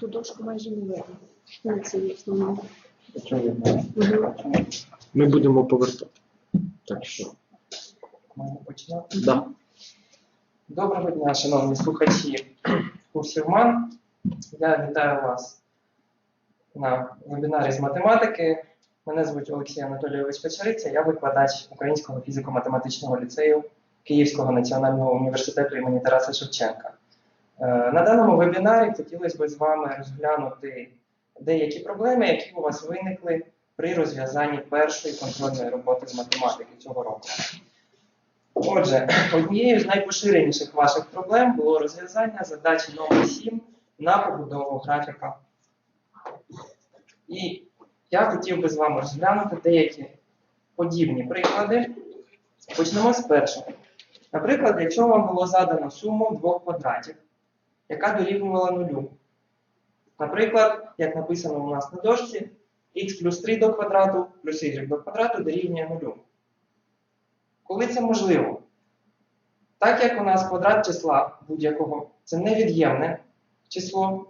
Ту дошку майже не видно. Ну, це є. Ми будемо повертати. Так що. Можна починати? Да. Доброго дня, шановні слухачі курсів МАН. Я вітаю вас на вебінарі з математики. Мене звуть Олексій Анатолійович Печериця, я викладач Українського фізико-математичного ліцею Київського національного університету імені Тараса Шевченка. Е, На даному вебінарі хотілося б з вами розглянути деякі проблеми, які у вас виникли при розв'язанні першої контрольної роботи з математики цього року. Отже, однією з найпоширеніших ваших проблем було розв'язання задачі номер 7 на побудову графіка. І я хотів би з вами розглянути деякі подібні приклади. Почнемо з першого. Наприклад, якщо вам було задано суму двох квадратів, яка дорівнювала нулю. Наприклад, як написано у нас на дошці, х плюс 3 до квадрату плюс y до квадрату дорівнює нулю. Коли це можливо? Так як у нас квадрат числа будь-якого це невід'ємне число,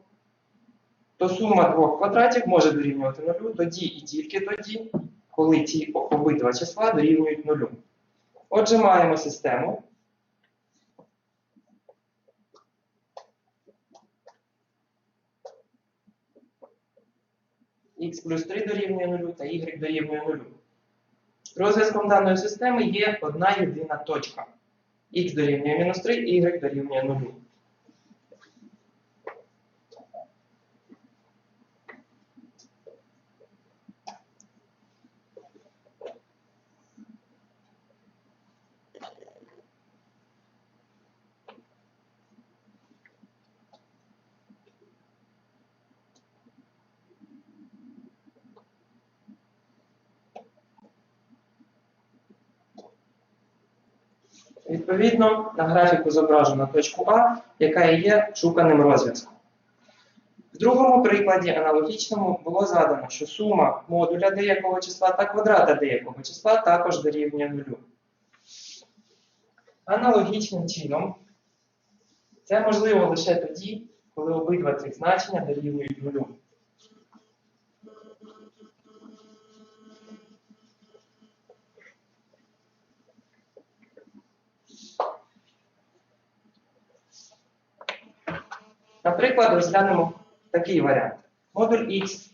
то сума двох квадратів може дорівнювати нулю тоді і тільки тоді, коли ці обидва числа дорівнюють нулю. Отже, маємо систему. Х плюс 3 дорівнює 0 та y дорівнює 0. Розв'язком даної системи є одна єдина точка. х дорівнює мінус 3, y дорівнює 0. Відповідно, на графіку зображено точку А, яка є шуканим розв'язком. В другому прикладі аналогічному було задано, що сума модуля деякого числа та квадрата деякого числа також дорівнює нулю. Аналогічним чином, це можливо лише тоді, коли обидва цих значення дорівнюють нулю. Наприклад, розглянемо такий варіант. Модуль x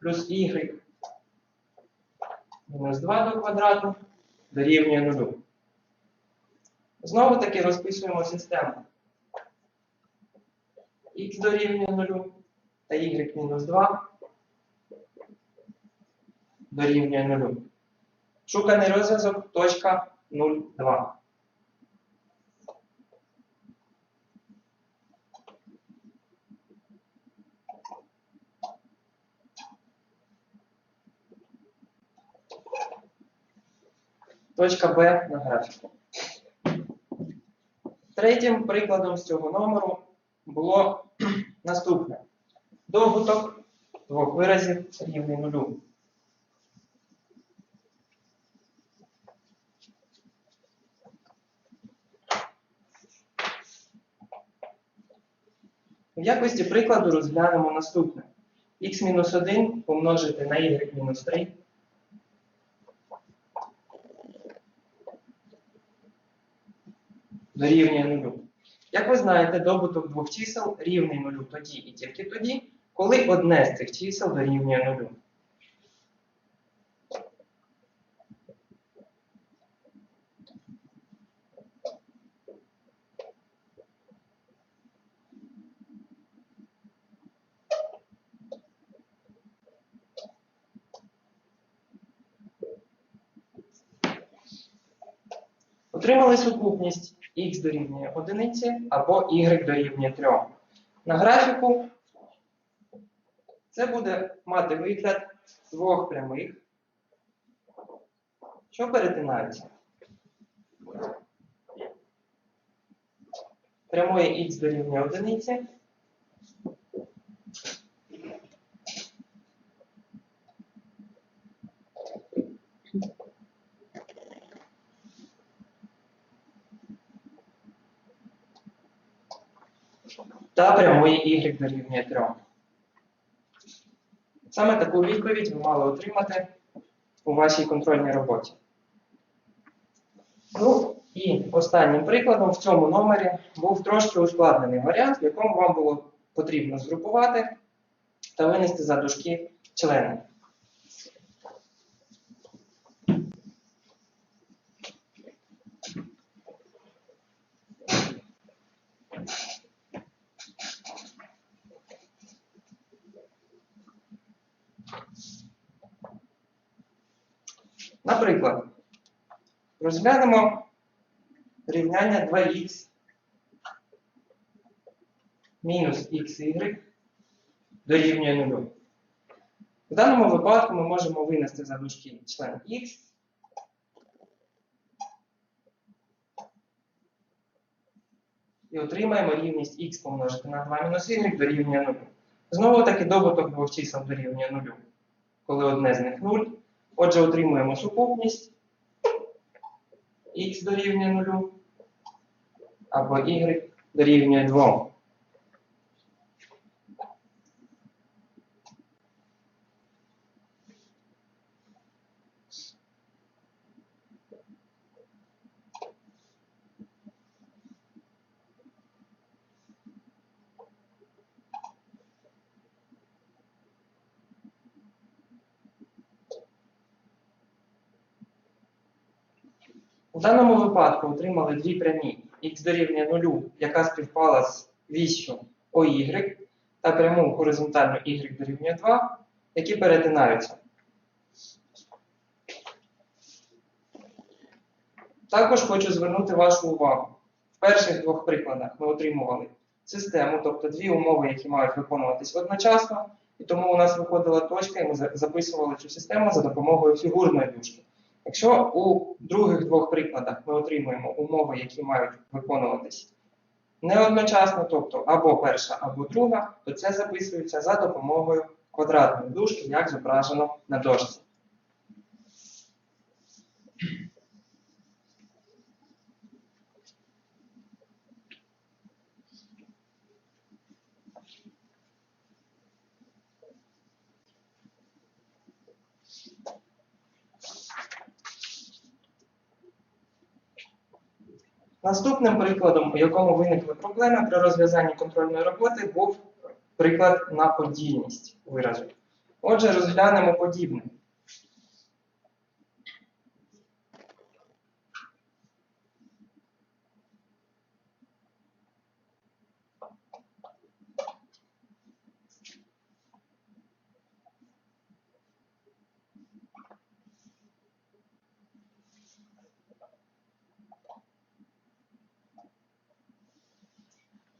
плюс y мінус 2 до квадрату дорівнює 0. Знову таки розписуємо систему. x дорівнює 0 та y мінус 2 дорівнює 0. Шуканий розв'язок точка 0,2. Точка Б на графіку. Третім прикладом з цього номеру було наступне. Добуток двох виразів рівний нулю. В якості прикладу розглянемо наступне. х-1 помножити на y-3 дорівнює нулю. Як ви знаєте, добуток двох чисел рівний нулю тоді і тільки тоді, коли одне з цих чисел дорівнює нулю. Отримали сукупність х дорівнює 1 або y дорівнює 3. На графіку це буде мати вигляд двох прямих, що перетинаються. Прямої х дорівнює 1, та прямої y дорівнює 3. Саме таку відповідь ви мали отримати у вашій контрольній роботі. Ну і останнім прикладом в цьому номері був трошки ускладнений варіант, в якому вам було потрібно згрупувати та винести за дужки члени. Наприклад, розглянемо рівняння 2х мінус xy дорівнює 0. В даному випадку ми можемо винести за дужки член х. І отримаємо рівність х помножити на 2 мінус y дорівнює 0. Знову таки добуток двох чисел дорівнює 0, коли одне з них 0. Отже, отримуємо сукупність х дорівнює 0 або y дорівнює 2. У даному випадку отримали дві прямі х дорівнює 0, яка співпала з віссю OY, та пряму горизонтальну y дорівнює 2, які перетинаються. Також хочу звернути вашу увагу. В перших двох прикладах ми отримували систему, тобто дві умови, які мають виконуватись одночасно, і тому у нас виходила точка, і ми записували цю систему за допомогою фігурної дужки. Якщо у других двох прикладах ми отримуємо умови, які мають виконуватись не одночасно, тобто або перша, або друга, то це записується за допомогою квадратної дужки, як зображено на дошці. Наступним прикладом, у якому виникли проблеми при розв'язанні контрольної роботи, був приклад на подільність виразу. Отже, розглянемо подібне.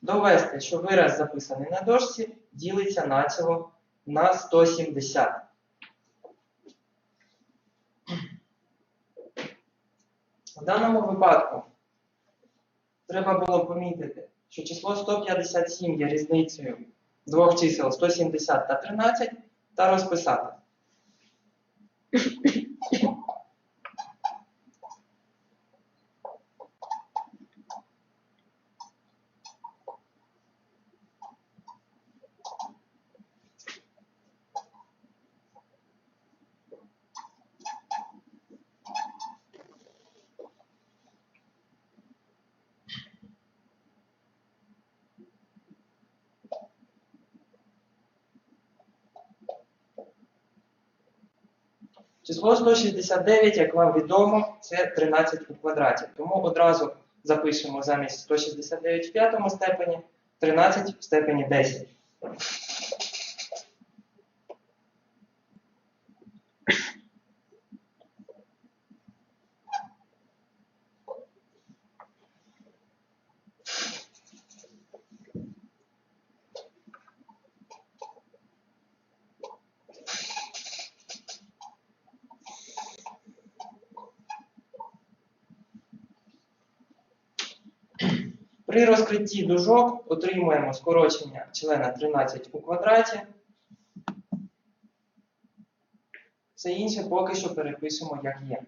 Довести, що вираз, записаний на дошці, ділиться націло на 170. В даному випадку треба було помітити, що число 157 є різницею двох чисел 170 та 13 та розписати. Число 169, як вам відомо, це 13 у квадраті. Тому одразу запишемо замість 169 в п'ятому степені 13 в степені 10. При розкритті дужок отримуємо скорочення члена 13 у квадраті. Все інше поки що переписуємо, як є.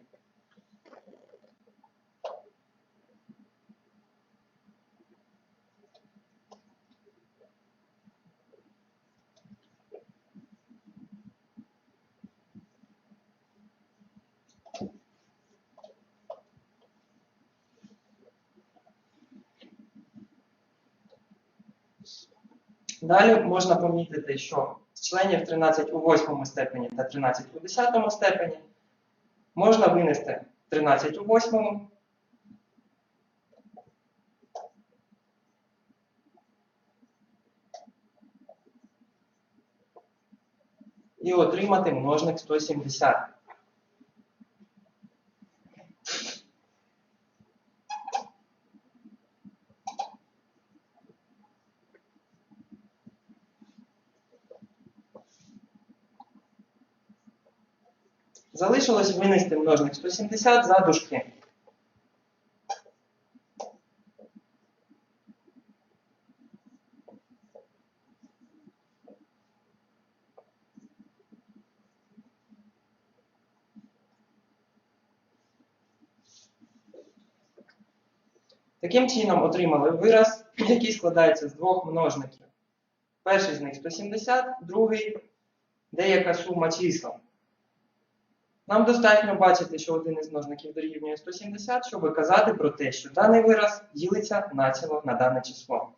Далі можна помітити, що з членів 13 у восьмому степені та 13 у десятому степені можна винести 13 у восьмому і отримати множник 170. Залишилось винести множник 170 за дужки. Таким чином отримали вираз, який складається з двох множників. Перший з них 170, другий деяка сума чисел. Нам достатньо бачити, що один із множників дорівнює 170, щоб казати про те, що даний вираз ділиться націло на дане число.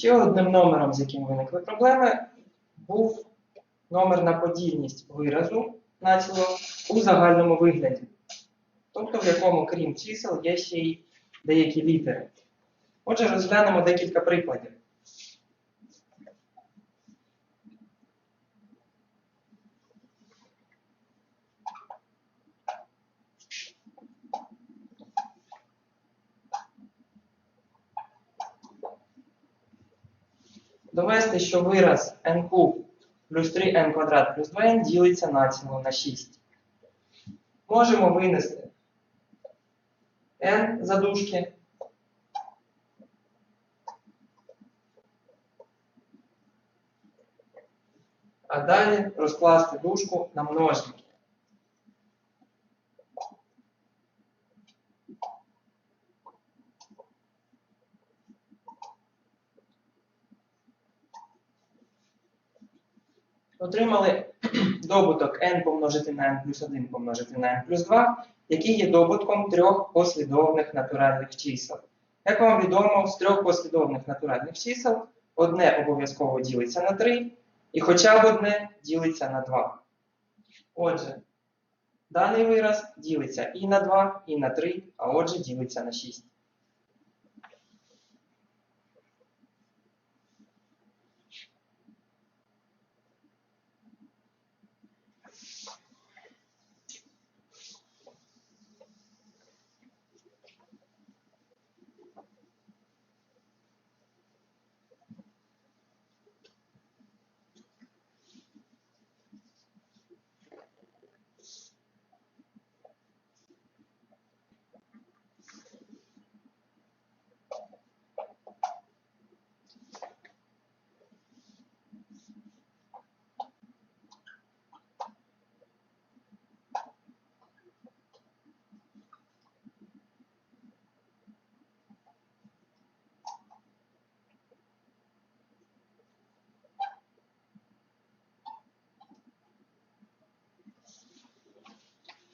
Ще одним номером, з яким виникли проблеми, був номер на подільність виразу націлу у загальному вигляді. Тобто, в якому, крім чисел, є ще й деякі літери. Отже, розглянемо декілька прикладів. Довести, що вираз n куб плюс 3n квадрат плюс 2n ділиться націло на 6. Можемо винести n задушки. А далі розкласти дужку на множники. Отримали добуток n помножити на n плюс 1 помножити на n плюс 2, який є добутком трьох послідовних натуральних чисел. Як вам відомо, з трьох послідовних натуральних чисел одне обов'язково ділиться на 3, і хоча б одне ділиться на 2. Отже, даний вираз ділиться і на 2, і на 3, а отже ділиться на 6.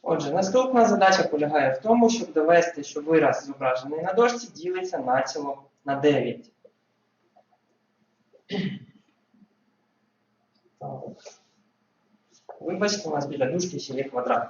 Отже, наступна задача полягає в тому, щоб довести, що вираз, зображений на дошці, ділиться націло на 9. Так. Вибачте, у нас біля дужки ще є квадрат.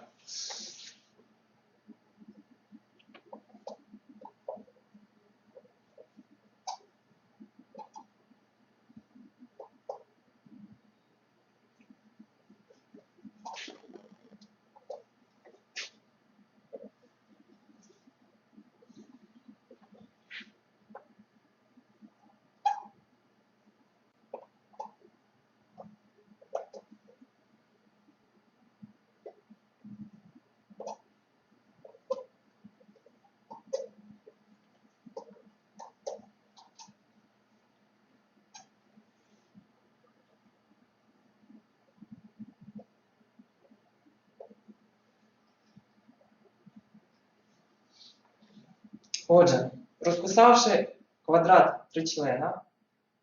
Отже, розписавши квадрат тричлена,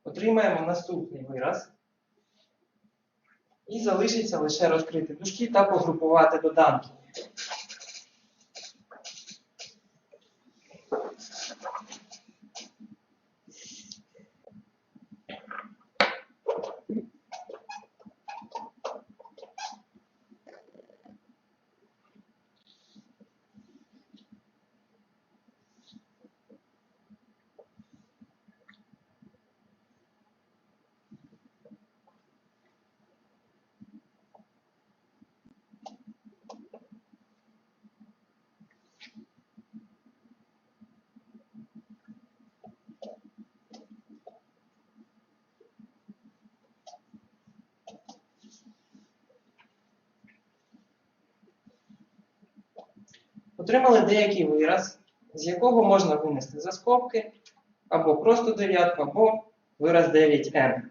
отримаємо наступний вираз. І залишиться лише розкрити дужки та погрупувати доданки. Отримали деякий вираз, з якого можна винести за скобки або просто дев'ятку, або вираз 9n.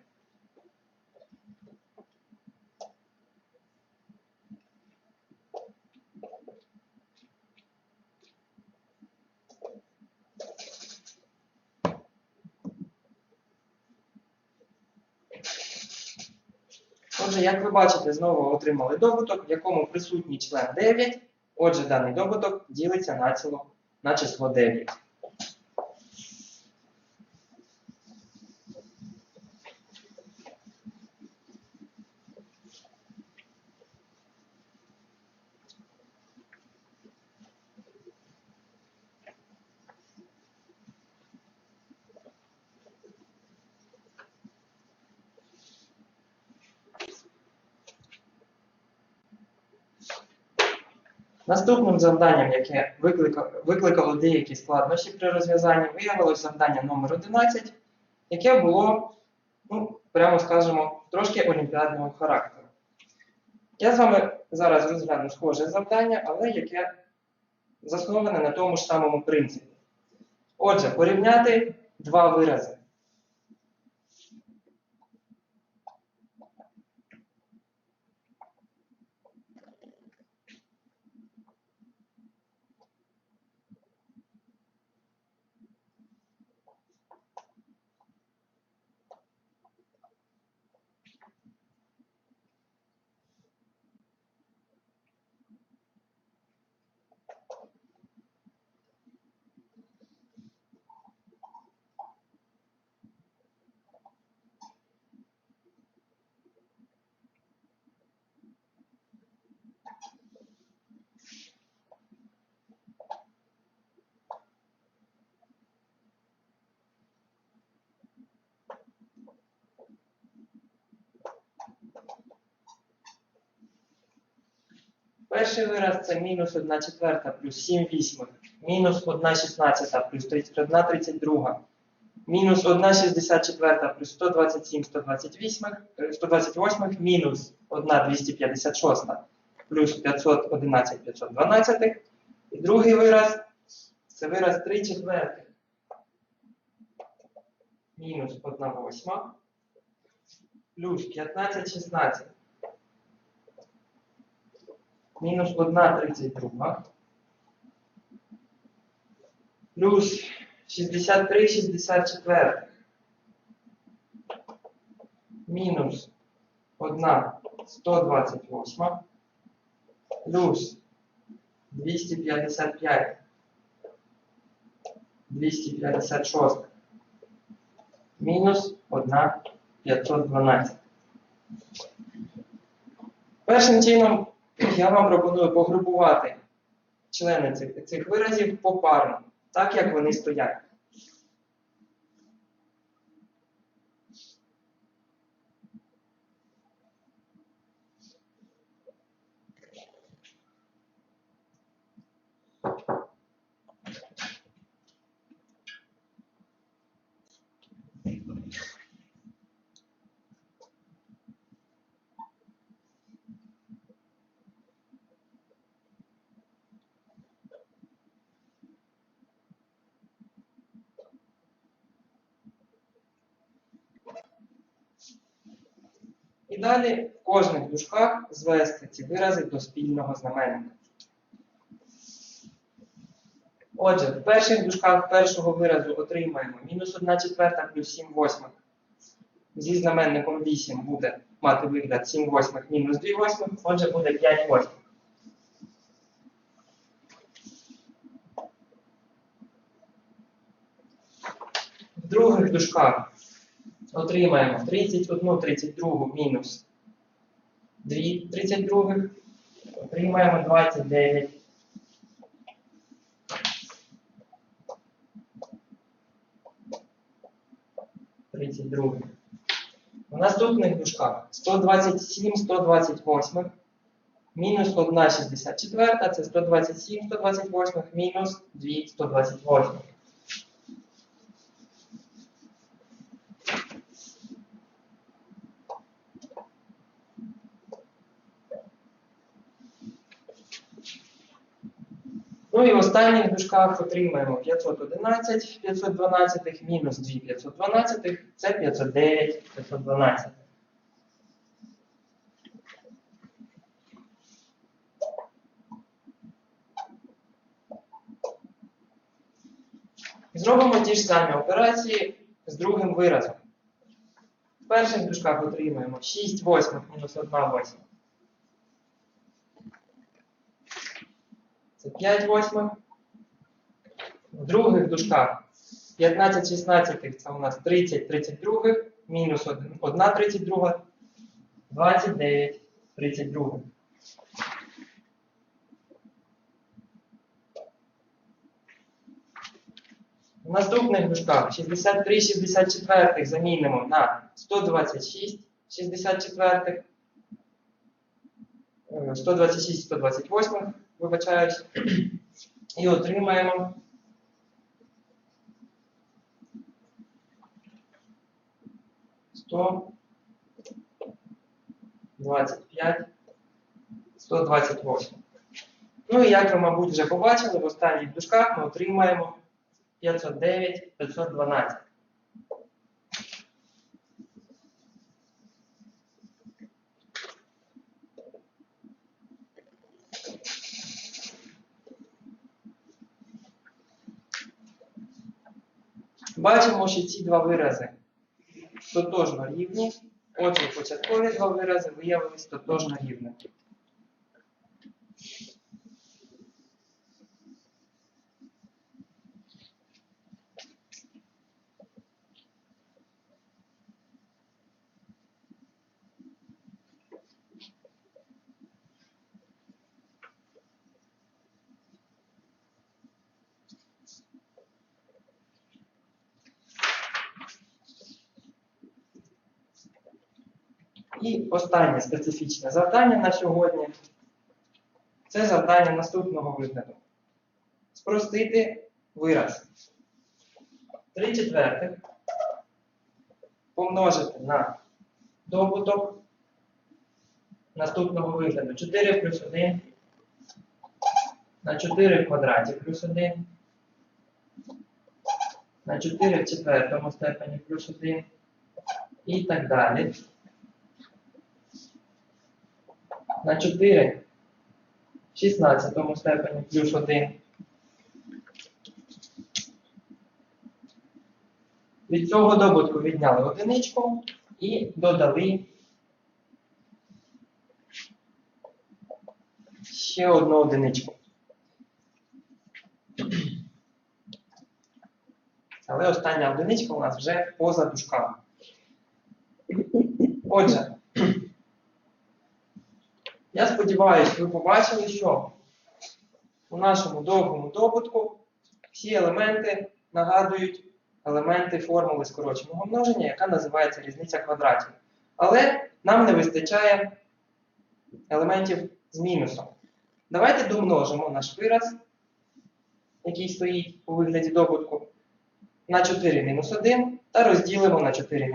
Отже, як ви бачите, знову отримали добуток, в якому присутній член 9. Отже, даний добуток ділиться на число 9. Наступним завданням, яке викликало, деякі складнощі при розв'язанні, виявилось завдання номер 11, яке було, ну, прямо скажемо, трошки олімпіадного характеру. Я з вами зараз розгляну схоже завдання, але яке засноване на тому ж самому принципі. Отже, порівняти два вирази. Перший вираз це мінус 1 четверта плюс 7 вісьмих, мінус 1 шістнадцята плюс 31 32, мінус 1 64 плюс 127 128, е, 128, мінус 1 256 плюс 511 512. І другий вираз це вираз 3 четвертих. Мінус 1 восьма плюс 15 16 мінус 1 32 плюс 63 64 мінус 1 128 плюс 255 256 мінус 1 512 Першим чином я вам пропоную погрупувати члени цих, цих виразів попарно, так як вони стоять. І далі в кожних дужках звести ці вирази до спільного знаменника. Отже, в перших дужках першого виразу отримаємо мінус 1 четверта плюс 7 восьмих. Зі знаменником 8 буде мати вигляд 7 восьмих мінус 2 восьмих, отже буде 5 восьмих. В других дужках отримаємо 31 32 мінус 2 32, отримаємо 29 32. В наступних дужках 127, 128, мінус 1 64, це 127, 128, мінус 2, 128. Ну і в останніх дужках отримаємо 511 512, мінус 2 512, це 509 512. Зробимо ті ж самі операції з другим виразом. В перших дужках отримаємо 6 восьмих мінус 1 восьма. Це 5 восьмих. В других дужках 15 16 це у нас 30 32, мінус 1 32, 29 32. В наступних дужках 63 64 замінимо на 126 64. 126 128, вибачаюсь. І отримаємо сто двадцять п'ять, сто двадцять восемь. Ну і як ви, мабуть, вже побачили, в останніх дужках ми отримаємо 509, 512. Бачимо, що ці два вирази тотожно рівні. Отже, початкові два вирази виявилися тотожно рівними. І останнє специфічне завдання на сьогодні це завдання наступного вигляду. Спростити вираз. 3 четвертих помножити на добуток наступного вигляду. 4 плюс 1 на 4 в квадраті плюс 1 на 4 в четвертому степені плюс 1 і так далі. На 4 в 16 степені плюс 1. Від цього добутку відняли одиничку і додали ще одну одиничку. Але остання одиничка у нас вже поза дужками. Отже, я сподіваюся, ви побачили, що у нашому довгому добутку всі елементи нагадують елементи формули скороченого множення, яка називається різниця квадратів. Але нам не вистачає елементів з мінусом. Давайте домножимо наш вираз, який стоїть у вигляді добутку, на 4 мінус 1 та розділимо на 4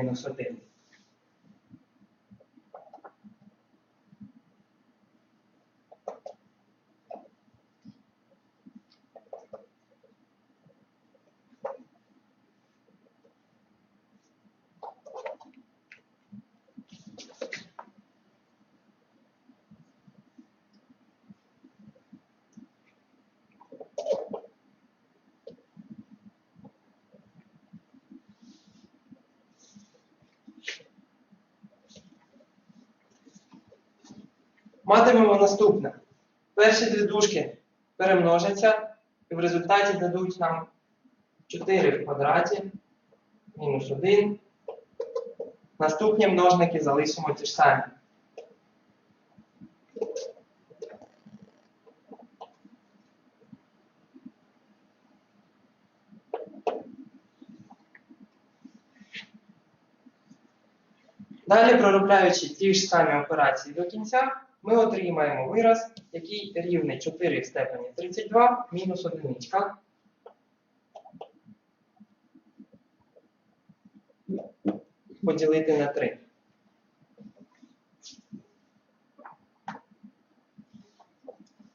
Матимемо наступне. Перші дві дужки перемножаться і в результаті дадуть нам 4 в квадраті мінус 1. Наступні множники залишимо ті ж самі. Далі, проробляючи ті ж самі операції до кінця, ми отримаємо вираз, який рівний 4 в степені 32 мінус 1. Поділити на 3.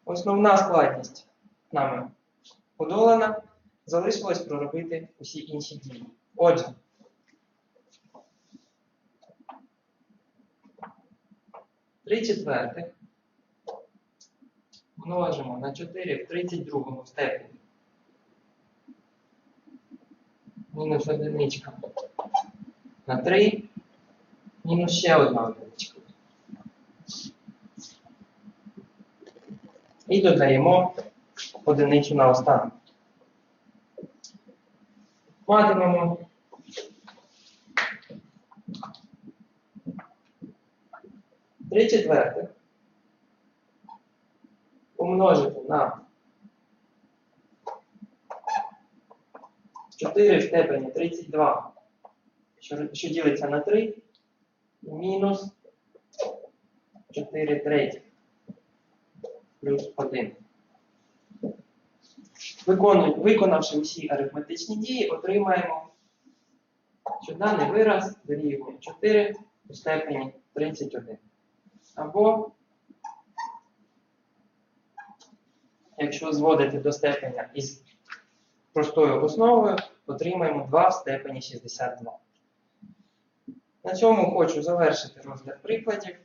Основна складність нами подолана. Залишилось проробити усі інші дії. Отже, Три четвертих множимо на 4 в 32 степені. Мінус одиничка на 3. Мінус ще одна одиничка. І додаємо одиницю на останок. Матимемо Три четвертих помножити на 4 в степені 32, що, що ділиться на 3, мінус 4 третіх плюс 1. Виконавши усі арифметичні дії, отримаємо, що даний вираз дорівнює 4 у степені 31. Або, якщо зводити до степеня із простою основою, отримаємо 2 в степені 62. На цьому хочу завершити розгляд прикладів.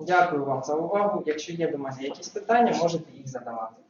Дякую вам за увагу. Якщо є до мене якісь питання, можете їх задавати.